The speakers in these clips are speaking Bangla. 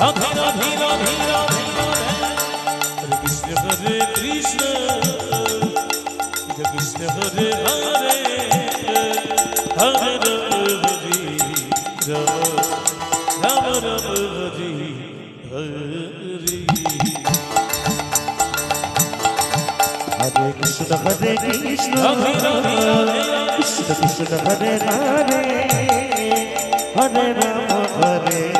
রাধে রাধে রাধে রাধে হরে কৃষ্ণ হরে কৃষ্ণ কৃষ্ণ হরে হরে হরে রাম হরে রাম রাম রাম হরে হরে হরে কৃষ্ণ হরে কৃষ্ণ কৃষ্ণ কৃষ্ণ হরে হরে হরে রাম হরে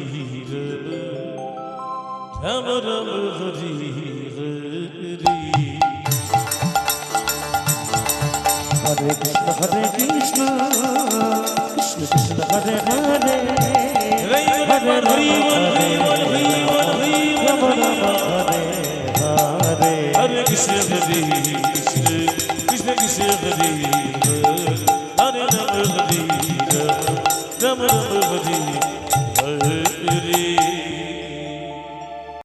রাম রাম হরে হরে। হরে কৃষ্ণ হরে কৃষ্ণ কৃষ্ণ কৃষ্ণ হরে হরে। হরে হরে